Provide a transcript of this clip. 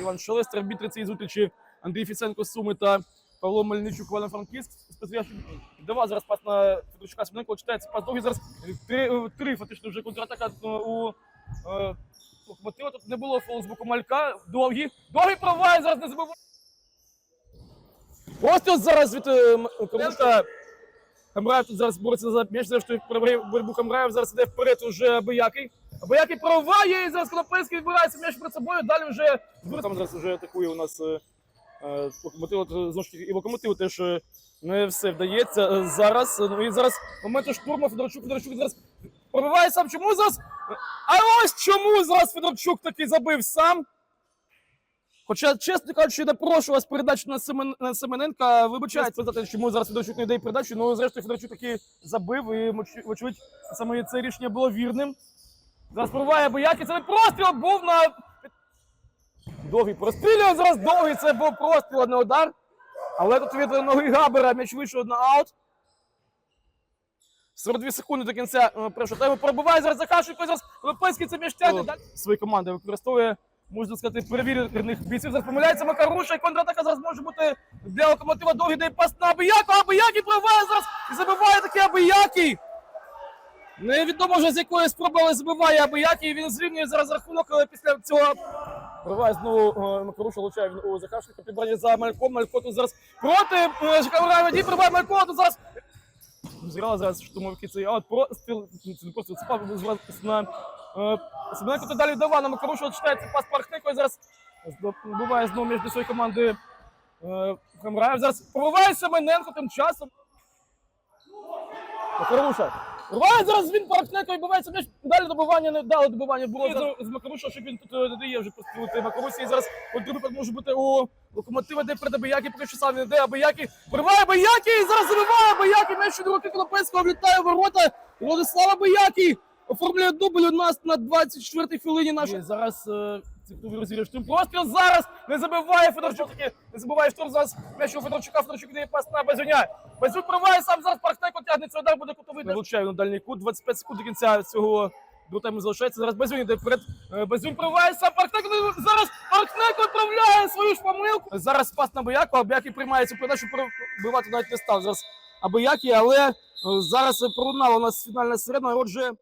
Іван Шелестер, арбітри цієї зустрічі Андрій Фіценко Суми та Павло Мельничук, Івано-Франківськ. Спецв'ящик давав зараз пас на Федорчука Семененко, читається пас довгий зараз. Три, е, три фактично вже контратака е, у е, Локомотива. Тут не було фолу з боку Малька. Довгі. Довгий провай, зараз не забуває. Постріл зараз від е, М- Хамраєв тут зараз бореться за м'яч, зрештою перебирає боротьбу Хамраєв, зараз іде вперед уже Абиякий. Абиякий проває, і зараз Конопельський відбирається м'яч перед собою, далі вже там зараз вже атакує у нас е, е, локомотив, от, знову ж таки, і локомотиву теж е, не все вдається. Зараз, ну і зараз момент штурму Федорчук, Федорчук зараз пробиває сам. Чому зараз? А ось чому зараз Федорчук таки забив сам. Хоча, чесно кажучи, не прошу вас передачу на, Семен... на Семененка. Вибачайте сказати, чому зараз Федорчук не дає передачу. Ну, зрештою, Федорчук таки забив, і, моч- вочевидь, саме це рішення було вірним. Пробиває Бояки. Це простріл був на. Довгий прострілює зараз довгий. Це був простріл, не удар. Але тут від ноги Габера м'яч вийшов на аут. 42 секунди до кінця е, першого тайму пробиває зараз Захарченко, зараз Лопецький це м'яч тягне. далі Свої команди використовує, можна сказати, перевірених бійців. Зараз помиляється Макаруша, і контратака зараз може бути для локомотива довгий дає пас на Абияку. Абиякий пробиває зараз і забиває такий Абиякий. Невідомо вже з якої спроби, але забиває Абиякий. Він зрівнює зараз рахунок, але після цього Пробиває знову е, Макаруша, влучає він у Захарченка, підбирає за Мальком. Малько тут зараз проти е, Жакавра Воді, пробиває Малько, тут зараз Зіграли зараз штурмовики цей аут. Простріл, це не просто це пас зараз на е, Семененко тут далі дава на Макарушу, читається пас Пархнико і зараз буває знову між своєї команди Хамраєв. Зараз пробиває Семененко тим часом. Макаруша. Рває зараз він Пархнеко і бувається м'яч. Далі добування не дали добування було зараз з Макаруша, щоб він тут е, не вже пострілити Макарусі. І зараз от другий може бути у локомотива, де перед Абияки, поки що сам не йде. Абияки Пориває Абияки і зараз забиває Абияки. М'яч від руки Клопецького влітає в ворота. Владислава Абияки оформлює дубль у нас на 24-й хвилині нашої. Зараз е, Цикнув розіграє штурм. Простріл зараз не забиває Федорчук. Таки не забиває штурм зараз. М'яч у Федорчука. Федорчук дає пас на Безюня. Безюк проває сам зараз Пархтеко тягнеться. Удар буде кутовий. Не влучає на дальній кут. 25 секунд до кінця цього до залишається. Зараз Безюнь йде вперед. Е, Безюнь проває сам Пархтеко. Зараз Пархтеко відправляє свою ж помилку. Зараз пас на Бояку, а Бояки приймає цю передачу. Пробивати навіть не став. Зараз Абияки, але е, зараз пролунала у нас фінальна сирена. Отже,